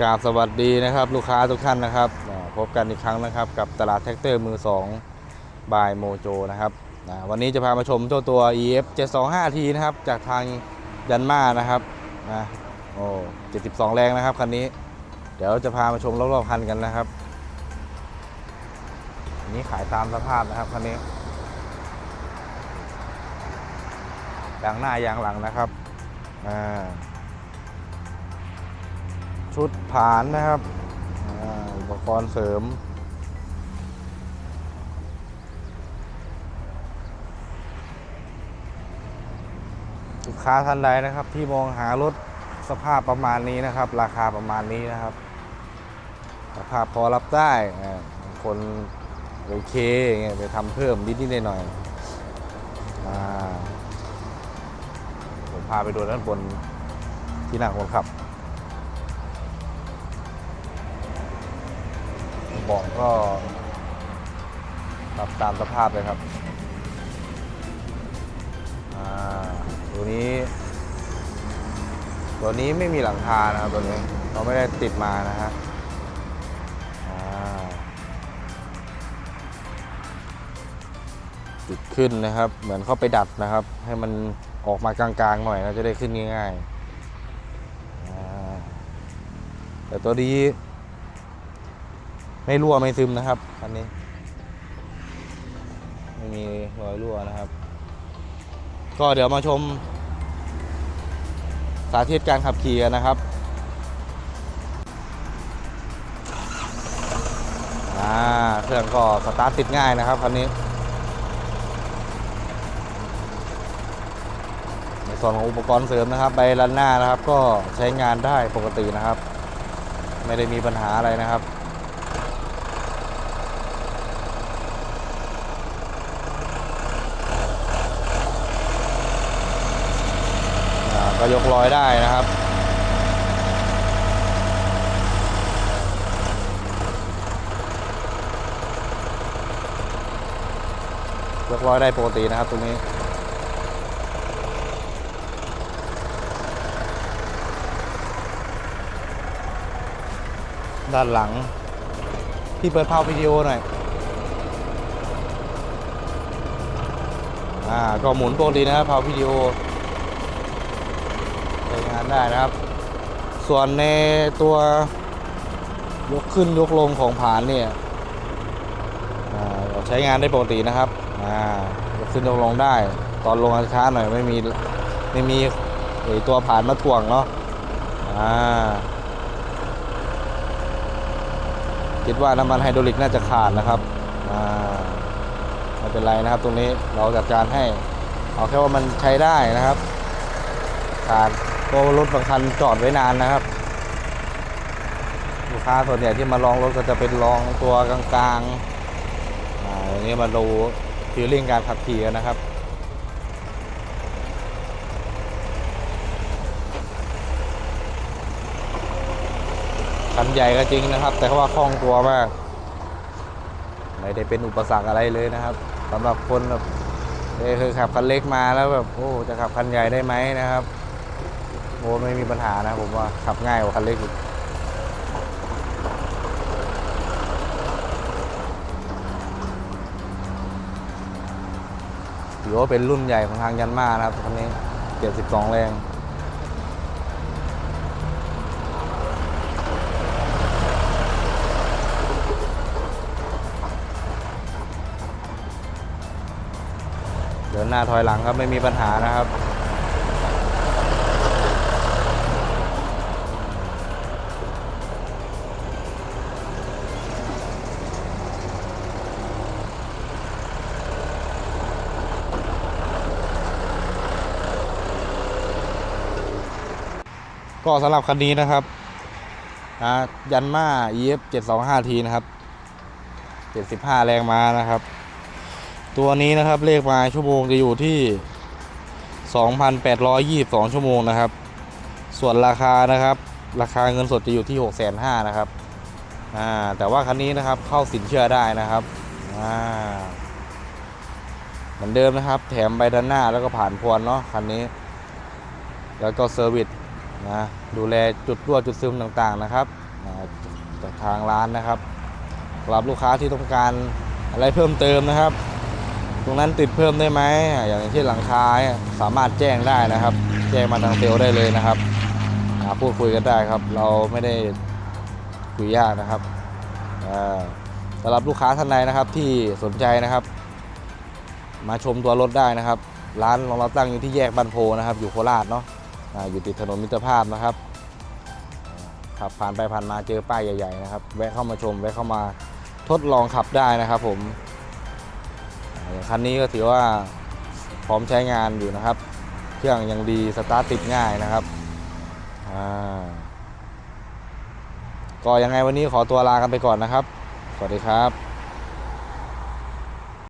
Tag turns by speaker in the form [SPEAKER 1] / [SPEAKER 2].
[SPEAKER 1] กราบสวัสดีนะครับ ลูกค้าทุกท่านนะครับ พบกันอีกครั้งนะครับ กับตลาดแท็กเตอร์มือ2บายโมโจนะครับวันนี้จะพามาชมเจ้าตัว EF 725T นะครับ จากทางยันมานะครับนะโอ้72 แรงนะครับคันนี้ เดี๋ยวจะพามาชมรอบๆคันกันนะครับอันนี้ขายตามสภาพนะครับคันนี้ยางหน้ายางหลังนะครับอ่า ชุดผานนะครับอุปกรณ์เสริม ลูกค้าท่านใดนะครับ ที่มองหารถสภาพประมาณนี้นะครับ ราคาประมาณนี้นะครับ สภาพพอรับได้คนโอเคเงี้ยไปทำเพิ่มนิดๆหน่อยๆอ่าผมพาไปดูด้านบนที่นั่งคนขับ บอกก็ปรับตามสภาพเลยครับอ่าตัวนี้ ตัวนี้ไม่มีหลังคานะครับตัวนี้เราไม่ได้ติดมานะฮะอ่าติดขึ้นนะครับ เหมือนเข้าไปดัดนะครับ ให้มันออกมากลางๆหน่อยนะจะได้ขึ้นง่ายๆอ่าแต่ตัวนี้ ไม่รั่วไม่ซึมนะครับคันนี้ ไม่มีรอยรั่วนะครับ ก็เดี๋ยวมาชม สาธิตการขับขี่กันนะครับอ่าเครื่องก็สตาร์ทติดง่ายนะครับคันนี้ในส่วนของอุปกรณ์เสริมนะครับใบรันหน้านะครับ ก็ใช้งานได้ปกตินะครับ ไม่ได้มีปัญหาอะไรนะครับ อ่าก็ ยกลอยได้นะครับ ยกลอยได้ปกตินะครับตรงนี้ด้านหลังที่เปิดภาพวิดีโอหน่อย อ่า ก็หมุนปกตินะครับภาพวิดีโอ ใช้งานได้นะครับ ส่วนในตัวยกขึ้นยกลงของผานเนี่ยใช้งานได้ปกตินะครับยกขึ้นยกลงได้ ตอนลงช้าหน่อยไม่มีไม่มีไอตัวผานมาถ่วงเนาะคิดว่าน้ำมันไฮดรอลิกน่าจะขาดนะครับไม่เป็นไรนะครับ ตรงนี้เราจัดการให้ เอาแค่ว่ามันใช้ได้นะครับ ขาด เพราะว่ารถบางคันจอดไว้นานนะครับ ลูกค้าส่วนใหญ่ที่มาลองรถก็จะเป็นลองตัวกลางๆอ่าอย่างนี้มาดูฟีลลิ่งการขับขี่กันนะครับคันใหญ่ก็จริงนะครับ แต่ว่าคล่องตัวมาก ไม่ได้เป็นอุปสรรคอะไรเลยนะครับสำหรับคนแบบเอ้ยเคยขับคันเล็กมาแล้วแบบโอ้จะขับคันใหญ่ได้ไหมนะครับ โอ้ไม่มีปัญหานะผมว่าขับง่ายกว่าคันเล็กอีกถือว่าเป็นรุ่นใหญ่ของทางยันมานะครับคันนี้ 72 แรงเดินหน้าถอยหลังครับไม่มีปัญหานะครับ ก็สำหรับคันนี้นะครับนะยันมา EF 725T นะครับ 75 แรงม้านะครับ ตัวนี้นะครับเลขมาชั่วโมงจะอยู่ที่ 2,822 ชั่วโมงนะครับ ส่วนราคานะครับ ราคาเงินสดจะอยู่ที่ 6,500นะครับอ่าแต่ว่าคันนี้นะครับเข้าสินเชื่อได้นะครับอ่าเหมือนเดิมนะครับ แถมใบด้านหน้าแล้วก็ผ่านพวนเนาะคันนี้ แล้วก็เซอร์วิส นะดูแลจุดรั่วจุดซึมต่างๆนะครับจากทางร้านนะครับสำหรับลูกค้าที่ต้องการอะไรเพิ่มเติมนะครับ ตรงนั้นติดเพิ่มได้ไหมอย่างเช่นหลังคาสามารถแจ้งได้นะครับ แจ้งมาทางเซลได้เลยนะครับอ่าพูดคุยกันได้ครับ เราไม่ได้คุยยากนะครับสำหรับลูกค้าท่านใดนะครับที่สนใจนะครับ มาชมตัวรถได้นะครับ ร้านของเราตั้งอยู่ที่แยกบันโพนะครับ อยู่โคราชเนาะ อยู่ติดถนนมิตรภาพนะครับขับผ่านไปผ่านมาเจอป้ายใหญ่ๆนะครับ แวะเข้ามาชม แวะเข้ามาทดลองขับได้นะครับผมอย่างคันนี้ก็ถือว่าพร้อมใช้งานอยู่นะครับ เครื่องยังดีสตาร์ทติดง่ายนะครับก็ยังไงวันนี้ขอตัวลากันไปก่อนนะครับ สวัสดีครับ